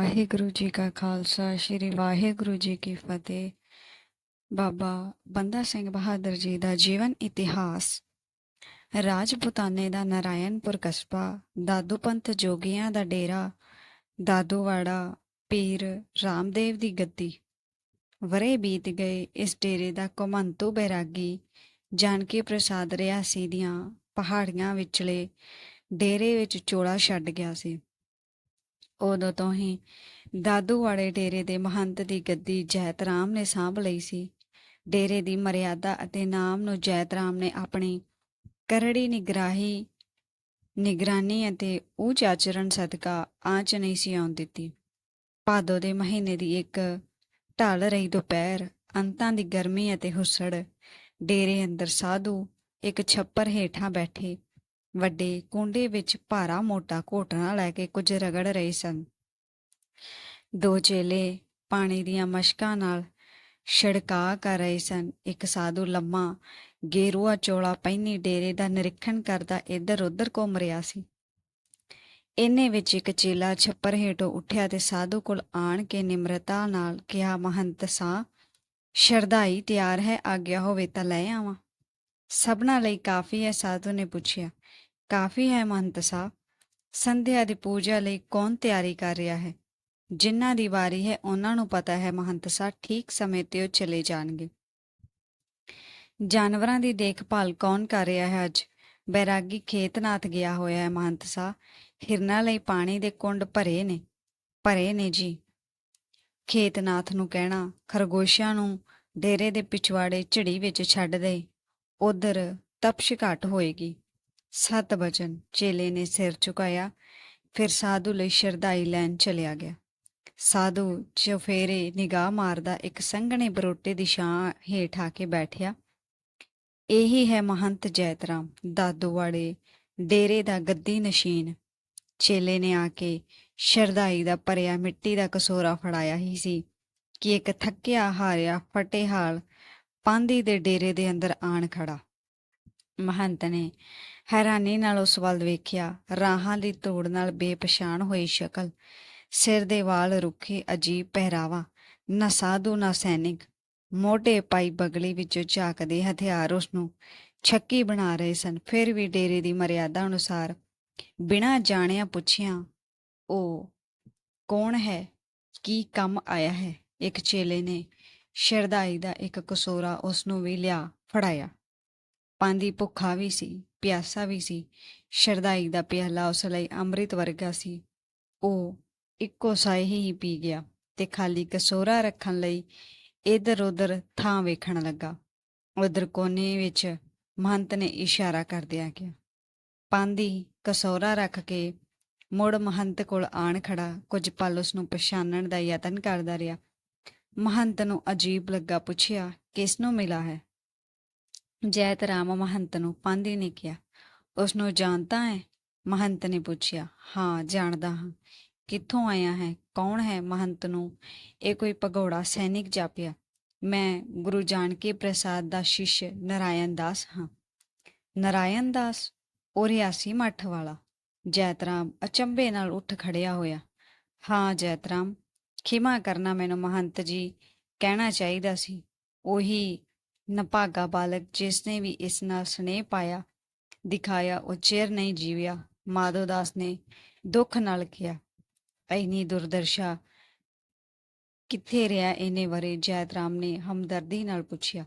ਵਾਹਿਗੁਰੂ ਜੀ ਕਾ ਖਾਲਸਾ, ਸ੍ਰੀ ਵਾਹਿਗੁਰੂ ਜੀ ਕੀ ਫਤਿਹ। ਬਾਬਾ ਬੰਦਾ ਸਿੰਘ ਬਹਾਦਰ ਜੀ ਦਾ ਜੀਵਨ ਇਤਿਹਾਸ। ਰਾਜਪੂਤਾਨੇ ਦਾ ਨਾਰਾਇਣਪੁਰ ਕਸਬਾ ਦਾਦੂਪੰਥ ਜੋਗੀਆਂ ਦਾ ਡੇਰਾ, ਦਾਦੂਵਾੜਾ ਪੀਰ ਰਾਮਦੇਵ ਦੀ ਗੱਦੀ। ਵਰੇ ਬੀਤ ਗਏ, ਇਸ ਡੇਰੇ ਦਾ ਕਮੰਤੂ ਬੈਰਾਗੀ, ਜਾਨਕੀ ਪ੍ਰਸਾਦ ਰਿਆਸੀ ਦੀਆਂ ਪਹਾੜੀਆਂ ਵਿਚਲੇ ਡੇਰੇ ਵਿੱਚ ਚੋਲਾ ਛੱਡ ਗਿਆ ਸੀ। ਉਦੋਂ ਤੋਂ ਹੀ ਦਾਦੂ ਵਾਲੇ ਡੇਰੇ ਦੇ ਮਹੰਤ ਦੀ ਗੱਦੀ ਜੈਤਰਾਮ ਨੇ ਸਾਂਭ ਲਈ ਸੀ। ਡੇਰੇ ਦੀ ਮਰਿਆਦਾ ਅਤੇ ਨਾਮ ਨੂੰ ਜੈਤਰਾਮ ਨੇ ਆਪਣੀ ਕਰੜੀ ਨਿਗਰਾਹੀ, ਨਿਗਰਾਨੀ ਅਤੇ ਉੱਚ ਆਚਰਣ ਸਦਕਾ ਆਂਚ ਨਹੀਂ ਸੀ ਆਉਣ ਦਿੱਤੀ। ਭਾਦੋ ਦੇ ਮਹੀਨੇ ਦੀ ਇੱਕ ਢਲ ਰਹੀ ਦੁਪਹਿਰ, ਅੰਤਾਂ ਦੀ ਗਰਮੀ ਅਤੇ ਹੁਸੜ, ਡੇਰੇ ਅੰਦਰ ਸਾਧੂ ਇੱਕ ਛੱਪਰ ਹੇਠਾਂ ਬੈਠੇ ਵੱਡੇ ਕੁੰਡੇ ਵਿੱਚ ਭਾਰਾ ਮੋਟਾ ਘੋਟਣਾ ਲੈ ਕੇ ਕੁਝ ਰਗੜ ਰਹੇ ਸਨ। ਦੋ ਚੇਲੇ ਪਾਣੀ ਦੀਆਂ ਮਸ਼ਕਾਂ ਨਾਲ ਛਿੜਕਾ ਕਰ ਰਹੇ ਸਨ। ਇੱਕ ਸਾਧੂ ਲੰਮਾ, ਗੇਰੂਆ ਚੋਲਾ ਪਹਿਨੀ ਡੇਰੇ ਦਾ ਨਿਰੀਖਣ ਕਰਦਾ ਇੱਧਰ ਉੱਧਰ ਘੁੰਮ ਰਿਹਾ ਸੀ। ਇੰਨੇ ਵਿੱਚ ਇੱਕ ਚੇਲਾ ਛੱਪਰ ਹੇਠੋਂ ਉੱਠਿਆ ਤੇ ਸਾਧੂ ਕੋਲ ਆਣ ਕੇ ਨਿਮਰਤਾ ਨਾਲ ਕਿਹਾ, ਮਹੰਤ ਸਾਂ, ਸ਼ਰਧਾਈ ਤਿਆਰ ਹੈ, ਆਗਿਆ ਹੋਵੇ ਤਾਂ ਲੈ ਆਵਾਂ। ਸਭਨਾ ਲਈ ਕਾਫੀ ਹੈ, ਸਾਧੂ ਨੇ ਪੁੱਛਿਆ। ਕਾਫੀ ਹੈ ਮਹੰਤ ਸਾਹਿਬ ਸੰਧਿਆ ਦੀ ਪੂਜਾ ਲਈ ਕੌਣ ਤਿਆਰੀ ਕਰ ਰਿਹਾ ਹੈ? ਜਿਨ੍ਹਾਂ ਦੀ ਵਾਰੀ ਹੈ, ਉਹਨਾਂ ਨੂੰ ਪਤਾ ਹੈ ਮਹੰਤ ਸਾਹਿਬ ਠੀਕ ਸਮੇਂ ਤੇ ਉਹ ਚਲੇ ਜਾਣਗੇ। ਜਾਨਵਰਾਂ ਦੀ ਦੇਖਭਾਲ ਕੌਣ ਕਰ ਰਿਹਾ ਹੈ ਅੱਜ? ਬੈਰਾਗੀ ਖੇਤਨਾਥ ਗਿਆ ਹੋਇਆ ਹੈ ਮਹੰਤ ਸਾਹਿਬ ਹਿਰਨਾਂ ਲਈ ਪਾਣੀ ਦੇ ਕੁੰਡ ਭਰੇ ਨੇ। ਭਰੇ ਨੇ ਜੀ। ਖੇਤਨਾਥ ਨੂੰ ਕਹਿਣਾ ਖਰਗੋਸ਼ਾਂ ਨੂੰ ਡੇਰੇ ਦੇ ਪਿਛਵਾੜੇ ਝੜੀ ਵਿੱਚ ਛੱਡ ਦੇ। ਉਧਰ ਤਪਸ਼ ਘਟ ਹੋਏਗੀ। ਸਤ ਬਚਨ ਚੇਲੇ ਨੇ ਸਿਰ ਝੁਕਾਇਆ, ਫਿਰ ਸਾਧੂ ਲਈ ਸ਼ਰਧਾਈ ਲੈਣ ਚਲਿਆ ਗਿਆ। ਸਾਧੂ ਚਫੇਰੇ ਨਿਗਾਹ ਮਾਰਦਾ ਇੱਕ ਸੰਘਣੇ ਬਰੋਟੇ ਦੀ ਛਾਂ ਹੇਠ ਆ ਕੇ ਬੈਠਿਆ, ਇਹੀ ਹੈ ਮਹੰਤ ਜੈਤਰਾਮ ਦਾਦੂਵਾੜੇ ਡੇਰੇ ਦਾ ਗੱਦੀ ਨਸ਼ੀਨ। ਚੇਲੇ ਨੇ ਆ ਕੇ ਸ਼ਰਧਾਈ ਦਾ ਭਰਿਆ ਮਿੱਟੀ ਦਾ ਕਸੋਰਾ ਫੜਾਇਆ ਹੀ ਸੀ ਕਿ ਇੱਕ ਥੱਕਿਆ ਹਾਰਿਆ ਫਟੇ ਹਾਲ ਪਾਂਦੀ ਦੇ ਡੇਰੇ ਦੇ ਅੰਦਰ ਆਣ ਖੜਾ। ਮਹੰਤ ਨੇ ਹੈਰਾਨੀ ਨਾਲ ਉਸ ਵੱਲ ਵੇਖਿਆ। ਰਾਹਾਂ ਦੀ ਧੂੜ ਨਾਲ ਬੇਪਛਾਣ ਹੋਈ ਸ਼ਕਲ। ਸਿਰ ਦੇ ਵਾਲ ਰੁੱਖੇ ਅਜੀਬ ਪਹਿਰਾਵਾ। ਨਾ ਸਾਧੂ, ਨਾ ਸੈਨਿਕ। ਮੋਢੇ ਪਾਈ ਬਗਲੀ ਵਿੱਚੋਂ ਝਾਕਦੇ ਹਥਿਆਰ ਉਸ ਨੂੰ ਛੱਕੀ ਬਣਾ ਰਹੇ ਸਨ। ਫਿਰ ਵੀ ਡੇਰੇ ਦੀ ਮਰਿਆਦਾ ਅਨੁਸਾਰ ਬਿਨਾਂ ਜਾਣਿਆ ਪੁੱਛਿਆ, ਉਹ ਕੌਣ ਹੈ? ਕੀ ਕੰਮ ਆਇਆ ਹੈ? ਇੱਕ ਚੇਲੇ ਨੇ ਸ਼ਰਦਾਈ ਦਾ ਇੱਕ ਕਸੋਰਾ ਉਸ ਨੂੰ ਵੀ ਲਿਆ ਫੜਾਇਆ। ਪਾਂਦੀ ਭੁੱਖਾ ਵੀ ਸੀ। ਪਿਆਸਾ ਵੀ ਸੀ ਸ਼ਰਦਾਈ ਦਾ ਪਿਆਲਾ ਉਸ ਲਈ ਅੰਮ੍ਰਿਤ ਵਰਗਾ ਸੀ। ਉਹ ਇੱਕੋ ਸਾਏ ਹੀ ਪੀ ਗਿਆ ਤੇ ਖਾਲੀ ਕਸੋਰਾ ਰੱਖਣ ਲਈ ਇਧਰ ਉਧਰ ਥਾਂ ਵੇਖਣ ਲੱਗਾ। ਉਧਰ ਕੋਨੇ ਵਿੱਚ ਮਹੰਤ ਨੇ ਇਸ਼ਾਰਾ ਕਰਦਿਆਂ ਕਿਹਾ ਗਿਆ ਪਾਂਦੀ ਕਸੋਰਾ ਰੱਖ ਕੇ ਮੁੜ ਮਹੰਤ ਕੋਲ ਆਣ ਖੜਾ, ਕੁਝ ਪਲ ਉਸ ਨੂੰ ਪਛਾਣਨ ਦਾ ਯਤਨ ਕਰਦਾ ਰਿਹਾ। ਮਹੰਤ ਨੂੰ ਅਜੀਬ ਲੱਗਾ ਪੁੱਛਿਆ, ਕਿਸ ਨੂੰ ਮਿਲਾ ਹੈ? ਜੈਤ ਰਾਮ ਮਹੰਤ ਨੂੰ ਪਾਂਦੀ ਨੇ ਕਿਹਾ ਉਸ ਨੂੰ ਜਾਣਦਾ ਹੈ ਮਹੰਤ ਨੇ ਪੁੱਛਿਆ, ਹਾਂ, ਜਾਣਦਾ ਹਾਂ। ਕਿੱਥੋਂ ਆਇਆ ਹੈ? ਕੌਣ ਹੈ ਮਹੰਤ ਨੂੰ? ਇਹ ਕੋਈ ਭਗੌੜਾ ਸੈਨਿਕ ਜਾਪਿਆ। ਮੈਂ ਗੁਰੂ ਜਾਨਕੀ ਪ੍ਰਸਾਦ ਦਾ ਸ਼ਿਸ਼ ਨਰਾਇਣ ਦਾਸ ਹਾਂ। ਨਰਾਇਣ ਦਾਸ? ਉਹ ਰਿਆਸੀ ਮੱਠ ਵਾਲਾ। ਜੈਤਰਾਮ ਅਚੰਬੇ ਨਾਲ ਉੱਠ ਖੜਿਆ ਹੋਇਆ। ਹਾਂ ਜੈਤਰਾਮ ਖਿਮਾ ਕਰਨਾ ਮੈਨੂੰ ਮਹੰਤ ਜੀ ਕਹਿਣਾ ਚਾਹੀਦਾ ਸੀ। ਉਹੀ ਨਭਾਗਾ ਬਾਲਕ ਜਿਸ ਨੇ ਵੀ ਇਸ ਨਾਲ ਸਨੇਹ ਪਾਇਆ, ਦਿਖਾਇਆ, ਉਹ ਚਿਰ ਨਹੀਂ ਜੀਵਿਆ ਮਾਧੋਦਾਸ ਨੇ ਦੁੱਖ ਨਾਲ ਕਿਹਾ ਐਨੀ ਦੁਰਦਰਸ਼ਾ ਕਿੱਥੇ ਰਿਹਾ ਇਹਨੇ ਵਰੇ? ਜੈਤਰਾਮ ਨੇ ਹਮਦਰਦੀ ਨਾਲ ਪੁੱਛਿਆ।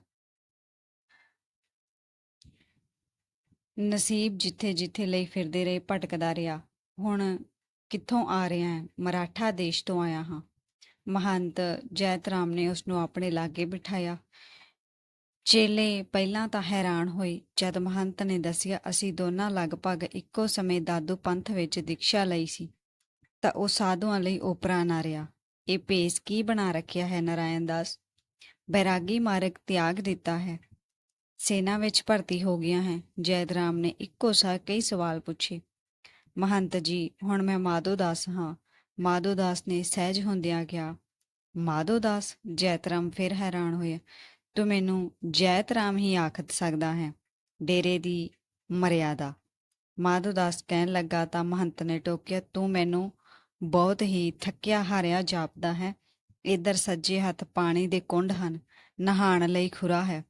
ਨਸੀਬ ਜਿੱਥੇ ਜਿੱਥੇ ਲਈ ਫਿਰਦੇ ਰਹੇ, ਭਟਕਦਾ ਰਿਹਾ। ਹੁਣ ਕਿੱਥੋਂ ਆ ਰਿਹਾ ਹੈ? ਮਰਾਠਾ ਦੇਸ਼ ਤੋਂ ਆਇਆ ਹਾਂ। ਮਹੰਤ ਜੈਤਰਾਮ ਨੇ ਉਸ ਨੂੰ ਆਪਣੇ ਲਾਗੇ ਬਿਠਾਇਆ। ਚੇਲੇ ਪਹਿਲਾਂ ਤਾਂ ਹੈਰਾਨ ਹੋਏ, ਜਦ ਮਹੰਤ ਨੇ ਦੱਸਿਆ, ਅਸੀਂ ਦੋਨਾਂ ਲਗਭਗ ਇੱਕੋ ਸਮੇਂ ਦਾਦੂ ਪੰਥ ਵਿੱਚ ਦੀਕਸ਼ਾ ਲਈ ਸੀ। ਤਾਂ ਉਹ ਸਾਧੂਆਂ ਲਈ ਓਪਰਾ ਨਾ ਰਿਹਾ। ਇਹ ਭੇਸ ਕੀ ਬਣਾ ਰੱਖਿਆ ਹੈ, ਨਰਾਇਣ ਦਾਸ? ਬੈਰਾਗੀ ਮਾਰਗ ਤਿਆਗ ਦਿੱਤਾ ਹੈ। ਸੈਨਾ ਵਿੱਚ ਭਰਤੀ ਹੋ ਗਿਆ ਹੈ। ਜੈਦਰਾਮ ਨੇ ਇੱਕੋ ਸਾਹ ਕਈ ਸਵਾਲ ਪੁੱਛੇ। ਮਹੰਤ ਜੀ, ਹੁਣ ਮੈਂ ਮਾਧੋ ਦਾਸ ਹਾਂ। ਮਾਧੋ ਦਾਸ ਨੇ ਸਹਿਜ ਹੁੰਦਿਆਂ ਕਿਹਾ, ਮਾਧੋ ਦਾਸ? ਜੈਤਰਾਮ ਫਿਰ ਹੈਰਾਨ ਹੋਇਆ। ਤੂੰ ਮੈਨੂੰ ਜੈਤਰਾਮ ਹੀ ਆਖ ਸਕਦਾ ਹੈ, ਡੇਰੇ ਦੀ ਮਰਿਆਦਾ। ਮਾਧੋ ਦਾਸ ਕਹਿਣ ਲੱਗਾ, ਤਾਂ ਮਹੰਤ ਨੇ ਟੋਕਿਆ, ਤੂੰ ਮੈਨੂੰ ਬਹੁਤ ਹੀ ਥੱਕਿਆ ਹਾਰਿਆ ਜਾਪਦਾ ਹੈ। ਇੱਧਰ ਸੱਜੇ ਹੱਥ ਪਾਣੀ ਦੇ ਕੁੰਡ ਹਨ, ਨਹਾਣ ਲਈ ਖੁਰਾ ਹੈ।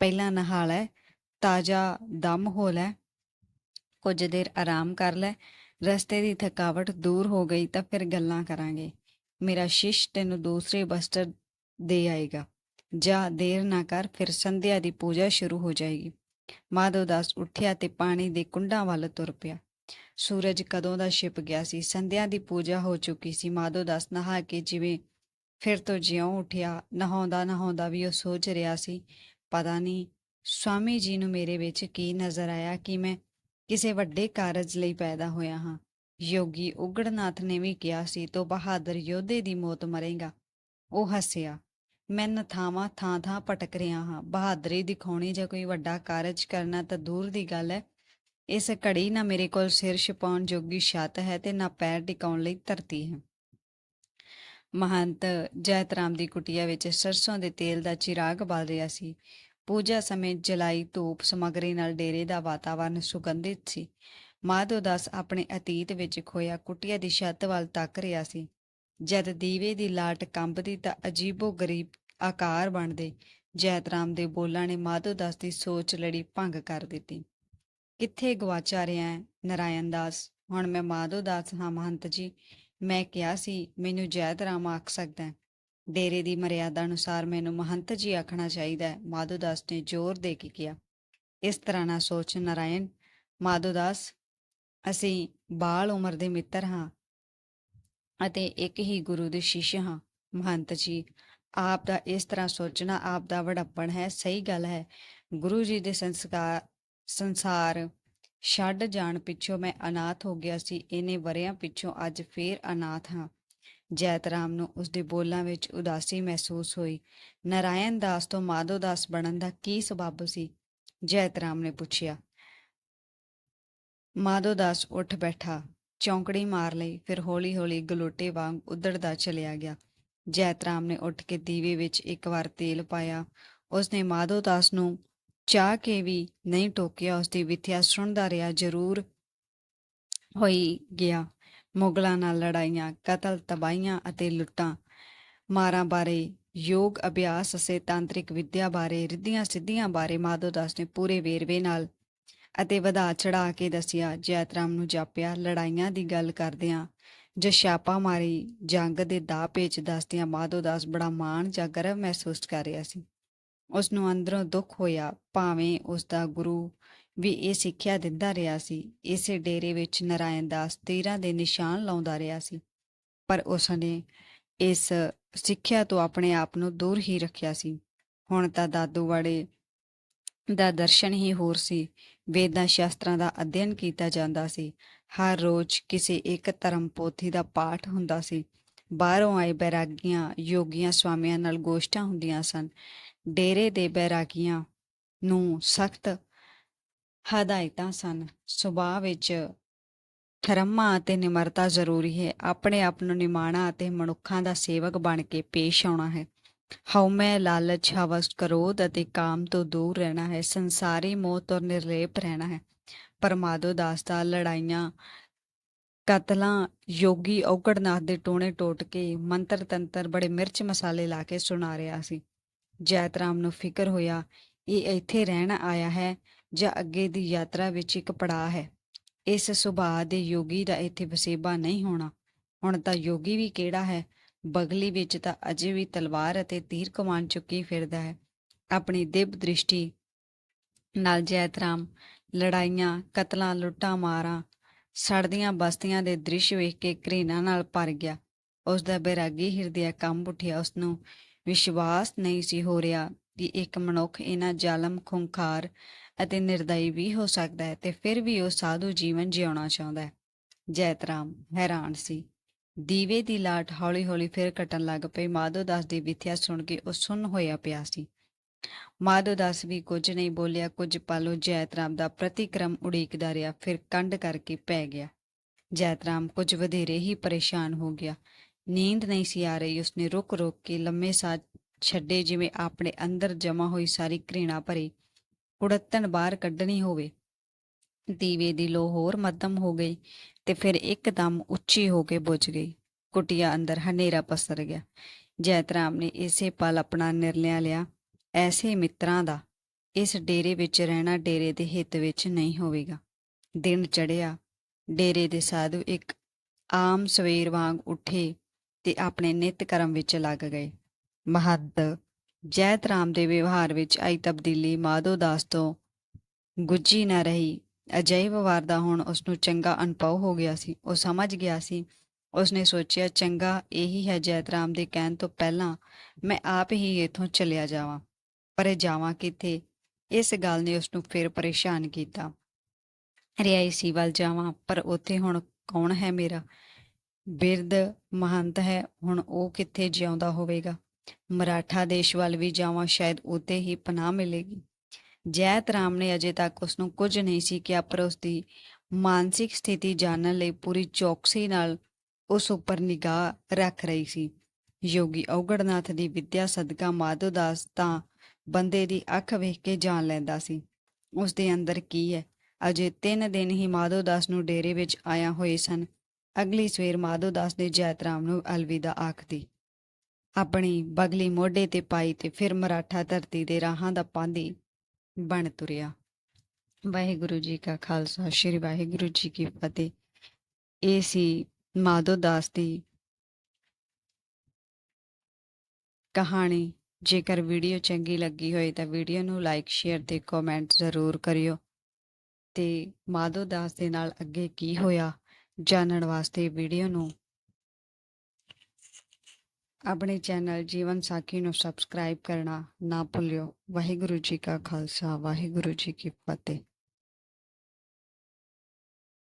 ਪਹਿਲਾਂ ਨਹਾ ਲੈ, ਤਾਜ਼ਾ ਦਮ ਹੋ ਲੈ, ਕੁਝ ਦੇਰ ਆਰਾਮ ਕਰ ਲੈ। ਰਸਤੇ ਦੀ ਥਕਾਵਟ ਦੂਰ ਹੋ ਗਈ ਤਾਂ ਫਿਰ ਗੱਲਾਂ ਕਰਾਂਗੇ। ਮੇਰਾ ਸ਼ਿਸ਼ ਤੈਨੂੰ ਦੂਸਰੇ ਬਸਟਰ ਦੇ ਆਏਗਾ। ਜਾ ਦੇਰ ਨਾ ਕਰ, ਫਿਰ ਸੰਧਿਆ ਦੀ ਪੂਜਾ ਸ਼ੁਰੂ ਹੋ ਜਾਏਗੀ। ਮਾਧਵ ਦਾਸ ਉੱਠਿਆ ਤੇ ਪਾਣੀ ਦੇ ਕੁੰਡਾਂ ਵੱਲ ਤੁਰ ਪਿਆ। ਸੂਰਜ ਕਦੋਂ ਦਾ ਛਿਪ ਗਿਆ ਸੀ? ਸੰਧਿਆ ਦੀ ਪੂਜਾ ਹੋ ਚੁੱਕੀ ਸੀ। ਮਾਧੋ ਦਾਸ ਨਹਾ ਕੇ ਜਿਵੇਂ ਫਿਰ ਤੋਂ ਜਿਉਂ ਉੱਠਿਆ, ਨਹਾਉਂਦਾ ਨਹਾਉਂਦਾ ਵੀ ਉਹ ਸੋਚ ਰਿਹਾ ਸੀ, ਪਤਾ ਨਹੀਂ, ਸਵਾਮੀ ਜੀ ਨੂੰ ਮੇਰੇ ਵਿੱਚ ਕੀ ਨਜ਼ਰ ਆਇਆ? ਕਿ ਮੈਂ ਕਿਸੇ ਵੱਡੇ ਕਾਰਜ ਲਈ ਪੈਦਾ ਹੋਇਆ ਹਾਂ? ਯੋਗੀ ਉਗੜਨਾਥ ਨੇ ਵੀ ਕਿਹਾ ਸੀ, ਤੋ ਬਹਾਦਰ ਯੋਧੇ ਦੀ ਮੌਤ ਮਰੇਗਾ। ਉਹ ਹੱਸਿਆ ਮੈਂ ਨਥਾਵਾਂ ਥਾਂ ਥਾਂ ਭਟਕ ਰਿਹਾ ਹਾਂ। ਬਹਾਦਰੀ ਦਿਖਾਉਣੀ ਜਾਂ ਕੋਈ ਵੱਡਾ ਕਾਰਜ ਕਰਨਾ ਤਾਂ ਦੂਰ ਦੀ ਗੱਲ ਹੈ। ਇਸ ਘੜੀ ਨਾ ਮੇਰੇ ਕੋਲ ਸਿਰ ਛਪਾਉਣ ਜੋਗੀ ਛੱਤ ਹੈ ਤੇ ਨਾ ਪੈਰ ਟਿਕਾਉਣ ਲਈ ਧਰਤੀ ਹੈ। ਮਹੰਤ ਜੈਤਰਾਮ ਦੀ ਕੁਟੀਆ ਵਿੱਚ ਸਰਸੋਂ ਦੇ ਤੇਲ ਦਾ ਚਿਰਾਗ ਬਲ ਰਿਹਾ ਸੀ। ਪੂਜਾ ਸਮੇਂ ਜਲਾਈ ਧੂਪ ਸਮਗਰੀ ਨਾਲ ਡੇਰੇ ਦਾ ਵਾਤਾਵਰਨ ਸੁਗੰਧਿਤ ਸੀ। ਮਾਧੋ ਦਾਸ ਆਪਣੇ ਅਤੀਤ ਵਿੱਚ ਖੋਇਆ ਕੁਟੀਆ ਦੀ ਛੱਤ ਵੱਲ ਤੱਕ ਰਿਹਾ ਸੀ। ਜਦ ਦੀਵੇ ਦੀ ਲਾਟ ਕੰਬਦੀ ਤਾਂ ਅਜੀਬੋ ਗਰੀਬ ਆਕਾਰ ਬਣਦੇ। ਜੈਤਰਾਮ ਦੇ ਬੋਲਾਂ ਨੇ ਮਾਧੋ ਦਾਸ ਦੀ ਸੋਚ ਲੜੀ ਭੰਗ ਕਰ ਦਿੱਤੀ। ਕਿੱਥੇ ਗਵਾਚਾ ਰਿਹਾ ਹੈ, ਨਰਾਇਣ ਦਾਸ? ਹੁਣ ਮੈਂ ਮਾਧੋ ਦਾਸ ਹਾਂ, ਮਹੰਤ ਜੀ। ਮੈਂ ਕਿਹਾ ਸੀ, ਮੈਨੂੰ ਜੈਤਰਾਮ ਆਖ ਸਕਦਾ ਹੈ। ਡੇਰੇ ਦੀ ਮਰਿਆਦਾ ਅਨੁਸਾਰ ਮੈਨੂੰ ਮਹੰਤ ਜੀ ਆਖਣਾ ਚਾਹੀਦਾ ਹੈ। ਮਾਧੋ ਦਾਸ ਨੇ ਜ਼ੋਰ ਦੇ ਕੇ ਕਿਹਾ। ਇਸ ਤਰ੍ਹਾਂ ਨਾ ਸੋਚ, ਨਰਾਇਣ। ਮਾਧੋ ਦਾਸ, ਅਸੀਂ ਬਾਲ ਉਮਰ ਦੇ ਮਿੱਤਰ ਹਾਂ ਅਤੇ ਇੱਕ ਹੀ ਗੁਰੂ ਦੇ ਸ਼ਿਸ਼ ਹਾਂ, ਮਹੰਤ ਜੀ। ਆਪ ਦਾ ਇਸ ਤਰ੍ਹਾਂ ਸੋਚਣਾ ਆਪ ਦਾ ਵਡੱਪਣ ਹੈ, ਸਹੀ ਗੱਲ ਹੈ। ਗੁਰੂ ਜੀ ਦੇ ਸੰਸਕਾਰ, ਸੰਸਾਰ ਛੱਡ ਜਾਣ ਪਿੱਛੋਂ ਮੈਂ ਅਨਾਥ ਹੋ ਗਿਆ ਸੀ, ਇਹਨੇ ਵਰਿਆਂ ਪਿੱਛੋਂ ਅੱਜ ਫੇਰ ਅਨਾਥ ਹਾਂ। ਜੈਤਰਾਮ ਨੂੰ ਉਸਦੇ ਬੋਲਾਂ ਵਿੱਚ ਉਦਾਸੀ ਮਹਿਸੂਸ ਹੋਈ। ਨਰਾਇਣ ਦਾਸ ਤੋਂ ਮਾਧੋ ਦਾਸ ਬਣਨ ਦਾ ਕੀ ਸਬਬ ਸੀ? ਜੈਤਰਾਮ ਨੇ ਪੁੱਛਿਆ। ਮਾਧੋ ਦਾਸ ਉੱਠ ਬੈਠਾ, ਚੌਂਕੜੀ ਮਾਰ ਲਈ, ਫਿਰ ਹੌਲੀ-ਹੌਲੀ ਗਲੋਟੇ ਵਾਂਗ ਉਧੜਦਾ ਚਲਿਆ ਗਿਆ। ਜੈਤਰਾਮ ਨੇ ਉੱਠ ਕੇ ਦੀਵੇ ਵਿੱਚ ਇੱਕ ਵਾਰ ਤੇਲ ਪਾਇਆ। ਉਸਨੇ ਮਾਧੋ ਦਾਸ ਨੂੰ ਚਾਹ ਕੇ ਵੀ ਨਹੀਂ ਟੋਕਿਆ, ਉਸਦੀ ਵਿਥਿਆ ਸੁਣਦਾ ਰਿਹਾ, ਜ਼ਰੂਰ ਹੋਈ ਗਿਆ। ਮੁਗਲਾਂ ਨਾਲ ਲੜਾਈਆਂ, ਕਤਲ, ਤਬਾਹੀਆਂ ਅਤੇ ਲੁੱਟਾਂ, ਮਾਰਾਂ ਬਾਰੇ ਯੋਗ ਅਭਿਆਸ ਅਤੇ ਤਾਂਤਰਿਕ ਵਿਦਿਆ ਬਾਰੇ, ਰਿੱਧੀਆਂ ਸਿੱਧੀਆਂ ਬਾਰੇ ਮਾਧੋ ਦਾਸ ਨੇ ਪੂਰੇ ਵੇਰਵੇ ਨਾਲ ਅਤੇ ਵਧਾ ਚੜਾ ਕੇ ਦੱਸਿਆ, ਜੈਤਰਾਮ ਨੂੰ ਜਾਪਿਆ, ਲੜਾਈਆਂ ਦੀ ਗੱਲ ਕਰਦਿਆਂ ਜੋ ਛਾਪਾ ਮਾਰੀ ਜੰਗ ਦੇ ਦਾਅ ਪੇਚ ਦੱਸਦਿਆਂ ਮਾਧੋ ਦਾਸ ਬੜਾ ਮਾਣ ਜਾਂ ਗਰਵ ਮਹਿਸੂਸ ਕਰ ਰਿਹਾ ਸੀ। ਉਸ ਨੂੰ ਅੰਦਰੋਂ ਦੁੱਖ ਹੋਇਆ, ਭਾਵੇਂ ਉਸ ਦਾ ਗੁਰੂ ਵੀ ਇਹ ਸਿੱਖਿਆ ਦਿੰਦਾ ਰਿਹਾ ਸੀ, ਇਸੇ ਡੇਰੇ ਵਿੱਚ ਨਰਾਇਣ ਦਾਸ ਤੀਰਾਂ ਦੇ ਨਿਸ਼ਾਨ ਲਾਉਂਦਾ ਰਿਹਾ ਸੀ। ਪਰ ਉਸ ਨੇ ਇਸ ਸਿੱਖਿਆ ਤੋਂ ਆਪਣੇ ਆਪ ਨੂੰ ਦੂਰ ਹੀ ਰੱਖਿਆ ਸੀ। ਹੁਣ ਤਾਂ ਦਾਦੂ ਵਾਲੇ ਦਾ ਦਰਸ਼ਨ ਹੀ ਹੋਰ ਸੀ। ਵੇਦਾਂ ਸ਼ਾਸਤਰਾਂ ਦਾ ਅਧਿਐਨ ਕੀਤਾ ਜਾਂਦਾ ਸੀ। ਹਰ ਰੋਜ਼ ਕਿਸੇ ਇੱਕ ਧਰਮ ਪੋਥੀ ਦਾ ਪਾਠ ਹੁੰਦਾ ਸੀ। ਬਾਹਰੋਂ ਆਏ ਬੈਰਾਗੀਆਂ ਯੋਗੀਆਂ ਸਵਾਮੀਆਂ ਨਾਲ ਗੋਸ਼ਟਾਂ ਹੁੰਦੀਆਂ ਸਨ। ਡੇਰੇ ਦੇ ਬੈਰਾਗੀਆਂ ਨੂੰ ਸਖਤ ਹਦਾਇਤਾਂ ਸਨ। ਸੁਭਾਅ ਵਿੱਚ ਧਰਮਾ ਅਤੇ ਨਿਮਰਤਾ ਜ਼ਰੂਰੀ ਹੈ। ਆਪਣੇ ਆਪ ਨੂੰ ਨਿਮਾਣਾ ਅਤੇ ਮਨੁੱਖਾਂ ਦਾ ਸੇਵਕ ਬਣ ਕੇ ਪੇਸ਼ ਆਉਣਾ ਹੈ। ਹਉਮੈ ਲਾਲਚ, ਹਵਸ, ਕਰੋਧ ਅਤੇ ਕਾਮ ਤੋਂ ਦੂਰ ਰਹਿਣਾ ਹੈ। ਸੰਸਾਰੀ ਮੋਹ ਤੋਂ ਨਿਰਲੇਪ ਰਹਿਣਾ ਹੈ। ਪਰਮਾਦੋ ਦਾਸ ਦਾ ਲੜਾਈਆਂ, ਕਤਲਾਂ, ਯੋਗੀ ਔਗੜਨਾਥ ਦੇ ਟੋਣੇ ਟੋਟ ਕੇ ਮੰਤਰ ਤੰਤਰ ਬੜੇ ਮਿਰਚ ਮਸਾਲੇ ਲਾ ਕੇ ਸੁਣਾ ਰਿਹਾ ਸੀ। ਜੈਤਰਾਮ ਨੂੰ ਫਿਕਰ ਹੋਇਆ, ਇਹ ਇੱਥੇ ਰਹਿਣ ਆਇਆ ਹੈ ਜਾਂ ਅੱਗੇ ਦੀ ਯਾਤਰਾ ਵਿੱਚ ਇੱਕ ਪੜਾਅ ਹੈ? ਇਸ ਸੁਭਾਅ ਦੇ ਯੋਗੀ ਦਾ ਇੱਥੇ ਵਸੇਬਾ ਨਹੀਂ ਹੋਣਾ। ਹੁਣ ਤਾਂ ਯੋਗੀ ਵੀ ਕਿਹੜਾ ਹੈ? ਬਗਲੀ ਵਿੱਚ ਤਾਂ ਅਜੇ ਵੀ ਤਲਵਾਰ ਅਤੇ ਤੀਰ ਕਮਾਨ ਚੁੱਕੀ ਫਿਰਦਾ ਹੈ। ਆਪਣੀ ਦਿਵ ਦ੍ਰਿਸ਼ਟੀ ਨਾਲ ਜੈਤਰਾਮ ਲੜਾਈਆਂ, ਕਤਲਾਂ, ਲੁੱਟਾਂ, ਮਾਰਾਂ, ਸੜਦੀਆਂ ਬਸਤੀਆਂ ਦੇ ਦ੍ਰਿਸ਼ ਵੇਖ ਕੇ ਘ੍ਰਿਣਾ ਨਾਲ ਭਰ ਗਿਆ। ਉਸ ਦਾ ਬੈਰਾਗੀ ਹਿਰਦਿਆ ਕੰਬ ਉੱਠਿਆ। ਉਸ ਨੂੰ ਵਿਸ਼ਵਾਸ ਨਹੀਂ ਸੀ ਹੋ ਰਿਹਾ ਕਿ ਇੱਕ ਮਨੁੱਖ ਇਹਨਾਂ ਜ਼ਾਲਮ, ਖੁੰਖਾਰ ਅਤੇ ਨਿਰਦਈ ਵੀ ਹੋ ਸਕਦਾ ਹੈ ਤੇ ਫਿਰ ਵੀ ਉਹ ਸਾਧੂ ਜੀਵਨ ਜਿਉਣਾ ਚਾਹੁੰਦਾ ਹੈ। ਜੈਤਰਾਮ ਹੈਰਾਨ ਸੀ। ਦੀਵੇ ਦੀ ਲਾਟ ਹੌਲੀ-ਹੌਲੀ ਫਿਰ ਕਟਣ ਲੱਗ ਪਈ। ਮਾਧੋ ਦਾਸ ਦੀ ਵਿਥਿਆ ਸੁਣ ਕੇ ਉਹ ਸੁੰਨ ਹੋਇਆ ਪਿਆ ਸੀ। ਮਾਧੋ ਦਾਸ ਵੀ ਕੁਝ ਨਹੀਂ ਬੋਲਿਆ, ਕੁਝ ਪਲ ਉਹ ਜੈਤਰਾਮ ਦਾ ਪ੍ਰਤੀਕਰਮ ਉਡੀਕਦਾ ਰਿਹਾ, ਫਿਰ ਕੰਡ ਕਰਕੇ ਪੈ ਗਿਆ। ਜੈਤਰਾਮ ਕੁਝ ਵਧੇਰੇ ਹੀ ਪਰੇਸ਼ਾਨ ਹੋ ਗਿਆ। ਨੀਂਦ ਨਹੀਂ ਸੀ ਆ ਰਹੀ, ਉਸਨੇ ਰੁਕ-ਰੁਕ ਕੇ ਲੰਮੇ ਸਾਹ ਛੱਡੇ ਜਿਵੇਂ ਆਪਣੇ ਅੰਦਰ ਜਮਾ ਹੋਈ ਸਾਰੀ ਘ੍ਰਿਣਾ ਭਰੀ। ਕੁੜੱਤਣ ਬਾਹਰ ਕੱਢਣੀ ਹੋਵੇ। ਦੀਵੇ ਦੀ ਲੋ ਹੋਰ ਮੱਧਮ ਹੋ ਗਈ ਤੇ ਫਿਰ ਇੱਕਦਮ ਉੱਚੀ ਹੋ ਕੇ ਬੁਝ ਗਈ। ਕੁਟਿਆ ਅੰਦਰ ਹਨੇਰਾ ਪਸਰ ਗਿਆ। ਜੈਤਰਾਮ ਨੇ ਇਸੇ ਪਲ ਆਪਣਾ ਨਿਰਣਿਆ ਲਿਆ। ਐਸੇ ਮਿੱਤਰਾਂ ਦਾ, ਇਸ ਡੇਰੇ ਵਿੱਚ ਰਹਿਣਾ ਡੇਰੇ ਦੇ ਹਿੱਤ ਵਿੱਚ ਨਹੀਂ ਹੋਵੇਗਾ। ਦਿਨ ਚੜ੍ਹਿਆ, ਡੇਰੇ ਦੇ ਸਾਧੂ ਇੱਕ ਆਮ ਸਵੇਰ ਵਾਂਗ ਉੱਠੇ ਤੇ ਆਪਣੇ ਨਿੱਤ ਕਰਮ ਵਿੱਚ ਲੱਗ ਗਏ। ਮਹੱਦ ਜੈਤ ਰਾਮ ਦੇ ਵਿਵਹਾਰ ਵਿੱਚ ਆਈ ਤਬਦੀਲੀ ਮਾਧੋ ਦਾਸ ਤੋਂ ਗੁੱਜੀ ਨਾ ਰਹੀ। ਅਜਿਹੇ ਵਾਰ ਦਾ ਹੁਣ ਉਸ ਨੂੰ ਚੰਗਾ ਅਨੁਭਵ ਹੋ ਗਿਆ ਸੀ। ਉਹ ਸਮਝ ਗਿਆ ਸੀ। ਉਸਨੇ ਸੋਚਿਆ, ਚੰਗਾ ਇਹੀ ਹੈ ਜੈਤਰਾਮ ਦੇ ਕਹਿਣ ਤੋਂ ਪਹਿਲਾਂ ਮੈਂ ਆਪ ਹੀ ਇਥੋਂ ਚਲਿਆ ਜਾਵਾਂ। ਪਰ ਜਾਵਾਂ ਕਿੱਥੇ? ਇਸ ਗੱਲ ਨੇ ਉਸ ਨੂੰ ਫਿਰ ਪਰੇਸ਼ਾਨ ਕੀਤਾ। ਰਿਆਇਸੀ ਵੱਲ ਜਾਵਾਂ, ਪਰ ਉੱਥੇ ਹੁਣ ਕੌਣ ਹੈ ਮੇਰਾ? ਬਿਰਧ ਮਹੰਤ ਹੈ, ਹੁਣ ਉਹ ਕਿੱਥੇ ਜਿਉਂਦਾ ਹੋਵੇਗਾ? ਮਰਾਠਾ ਦੇਸ਼ ਵੱਲ ਵੀ ਜਾਵਾਂ, ਸ਼ਾਇਦ ਉੱਥੇ ਹੀ ਪਨਾਹ ਮਿਲੇਗੀ। ਜੈਤ ਰਾਮ ਨੇ ਅਜੇ ਤੱਕ ਉਸ ਨੂੰ ਕੁਝ ਨਹੀਂ ਸੀ ਕਿਹਾ, ਪਰ ਉਸ ਦੀ ਮਾਨਸਿਕ ਸਥਿਤੀ ਜਾਣਨ ਲਈ ਪੂਰੀ ਚੌਕਸੀ ਨਾਲ ਉਸ ਉੱਪਰ ਨਿਗਾਹ ਰੱਖ ਰਹੀ ਸੀ। ਯੋਗੀ ਔਗੜਨਾਥ ਦੀ ਵਿਦਿਆ ਸਦਕਾ ਮਾਧੋ ਦਾਸ ਤਾਂ ਬੰਦੇ ਦੀ ਅੱਖ ਵੇਖ ਕੇ ਜਾਣ ਲੈਂਦਾ ਸੀ। ਉਸ ਦੇ ਅੰਦਰ ਕੀ ਹੈ? ਅਜੇ 3 ਦਿਨ ਹੀ ਮਾਧੋ ਦਾਸ ਨੂੰ ਡੇਰੇ ਵਿੱਚ ਆਇਆ ਹੋਏ ਸਨ। ਅਗਲੀ ਸਵੇਰ ਮਾਧੋ ਦਾਸ ਨੇ ਜੈਤਰਾਮ ਨੂੰ ਅਲਵਿਦਾ ਆਖਦੀ, ਆਪਣੀ ਬਗਲੀ ਮੋਢੇ ਤੇ ਪਾਈ ਤੇ ਫਿਰ ਮਰਾਠਾ ਧਰਤੀ ਦੇ ਰਾਹਾਂ ਦਾ ਪਾਂਦੀ ਬਣ ਤੁਰਿਆ। ਵਾਹਿਗੁਰੂ ਜੀ ਕਾ ਖਾਲਸਾ, ਸ੍ਰੀ ਵਾਹਿਗੁਰੂ ਜੀ ਕੀ ਫਤਿਹ। ਇਹ ਸੀ ਮਾਧੋ ਦਾਸ ਦੀ ਕਹਾਣੀ। ਜੇਕਰ ਵੀਡੀਓ ਚੰਗੀ ਲੱਗੀ ਹੋਏ ਤਾਂ ਵੀਡੀਓ ਨੂੰ ਲਾਈਕ ਸ਼ੇਅਰ ਤੇ ਕਮੈਂਟ ਜ਼ਰੂਰ ਕਰਿਓ। ਤੇ ਮਾਧੋ ਦਾਸ ਦੇ ਨਾਲ ਅੱਗੇ ਕੀ ਹੋਇਆ, ਜਾਣਨ ਵਾਸਤੇ ਵੀਡੀਓ ਨੂੰ ਆਪਣੇ ਚੈਨਲ ਜੀਵਨ ਸਾਖੀ ਨੂੰ ਸਬਸਕ੍ਰਾਈਬ ਕਰਨਾ ਨਾ ਭੁੱਲਿਓ। ਵਾਹਿਗੁਰੂ ਜੀ ਕਾ ਖਾਲਸਾ, ਵਾਹਿਗੁਰੂ ਜੀ ਕੀ ਫਤਿਹ।